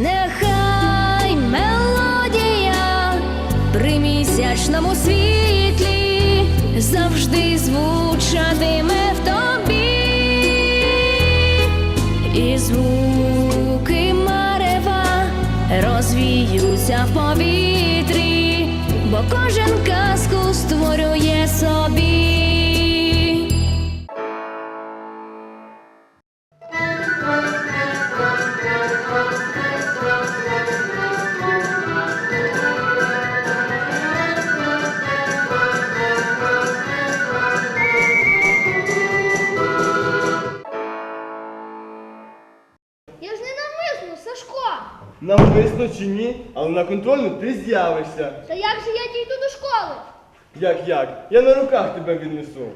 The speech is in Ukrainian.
нехай мелодія при місячному світлі завжди звучатиме в тобі і звуки марева розвіються в повітрі, бо кожен казку створює собі. Сашко. Навмисно чи ні, але на контрольну ти з'явишся. Та як же я дійду до школи? Як як? Я на руках тебе віднесу.